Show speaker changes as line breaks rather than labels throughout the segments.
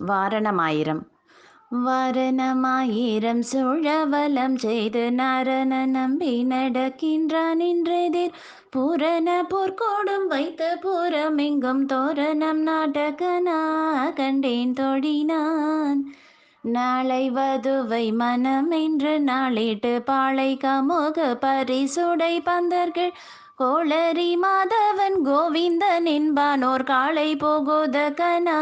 வாரணமாயிரம். வாரணமாயிரம் சுழவலம் செய்து நாரண நம்பி நடக்கின்றான் இன்றெதிர் பூரண போர்க்கோடும் வைத்து பூரமெங்கும் தோரணம் நாடகனா கண்டேன் தொழினான். நாளை வதுவை மனம் என்று நாளிட்டு பாளை கமுக பரிசுடை பந்தர்கள். கோளரி மாதவன் கோவிந்தன் என்பானோர் காளை போகுத கனா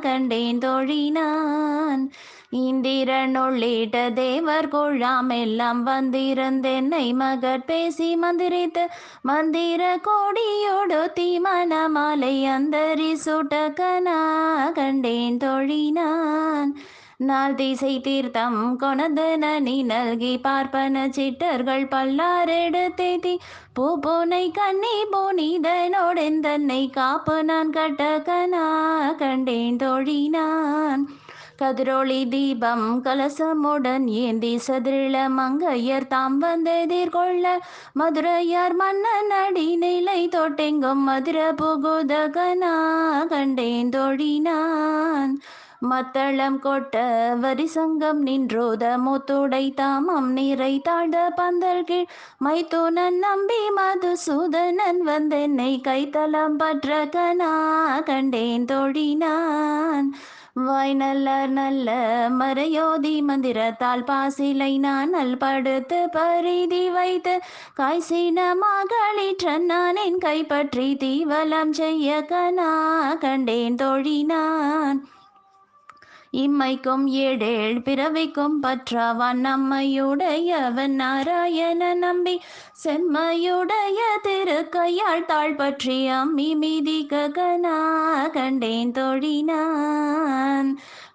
கண்டேன் தோழினான். இந்திரன் உள்ளிட்ட தேவர் கொழாம் எல்லாம் வந்திருந்தென்னை மகட் பேசி மந்திரித்த மந்திர கோடியோடு தீமன மாலை அந்தரி சுட்டக்கனா கண்டேன் தோழினான். நாள் திசை தீர்த்தம் கொணதன நீ நல்கி பார்ப்பன சிட்டர்கள் பல்லாரெடுத்தேதி பூ பூனை கண்ணி பூனிதனோடன் தன்னை காப்பு நான் கட்டகனா கண்டேன் தோழினான் கதிரொளி தீபம் கலசமுடன் ஏந்தி சதிரில மங்கையர் தாம் வந்தெதிர்கொள்ள மதுரையார் மன்னன் அடிநிலை தொட்டெங்கும் மதுர புகுதகனா கண்டேன் தோழினான் மத்தளம் கொட்ட வரிசங்கம் நின்றோத முத்துடை தாமம் நீரை தாழ்ந்த பந்தல் கீழ். மைத்தூனன் நம்பி மதுசூதனன் வந்தென்னை கைத்தலம் பற்ற கனா கண்டேன் தோழினான். வாய் நல்ல நல்ல மறையோதி மந்திரத்தால் பாசிலை நான் நல்படுத்து பரிதி வைத்து. காய்சீனமாக மகளிற்றன் நான் என் கைப்பற்றி தீவலம் செய்ய கனா கண்டேன் தோழினான். இம்மைக்கும் ஏழேழ் பிறவிக்கும் பற்றவன் நம்மையுடையவன் நாராயண நம்பி செம்மையுடைய திரு கையாள் தாழ் பற்றி அம்மி மீதி ககனா கண்டேன் தொழினான்.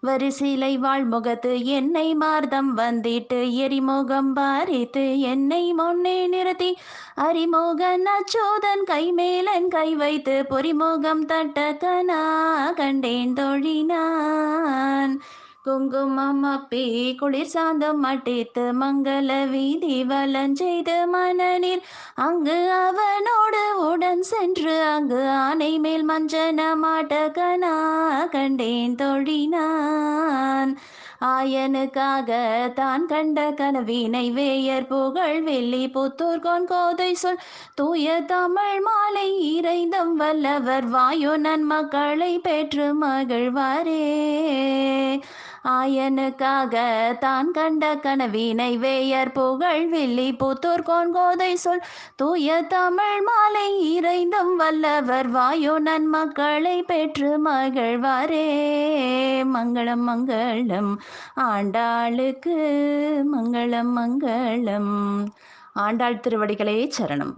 வரிசிலை வாழ்முகத்து என்னை மார்தம் வந்திட்டு எரிமுகம் பாரித்து என்னை முன்னே நிறுத்தி. அறிமுகன் அச்சோதன் கைமேலன் கை வைத்து பொறிமுகம் தட்டக்கனா கண்டேன் தொழினான். குங்குமம் அப்பி குளிர் சாந்தம் அட்டித்து மங்கள வீதி வலஞ்செய்து மனநீர் அங்கு அவனோடு உடன் சென்று அங்கு ஆனை மேல் மஞ்சன மாட்டகனா கண்டேன் தொழினான். ஆயனுக்காக தான் கண்ட கனவினை வேயர் புகழ் வெள்ளி புத்தூர் கொன் கோதை சொல். தூய தமிழ் மாலை இறைந்தம் வல்லவர் வாயு நன்மக்களை பெற்று மகிழ்வாரே. ஆயனுக்காக தான் கண்ட கனவினை வேயர் புகழ் வில்லி புத்தூர் கோன்கோதை சொல். தூய தமிழ் மாலை இறைந்தும் வல்லவர் வாயு நன்மக்களை பெற்று மகிழ்வாரே. மங்களம் மங்களம். ஆண்டாளுக்கு மங்களம் மங்களம். ஆண்டாள் திருவடிகளே சரணம்.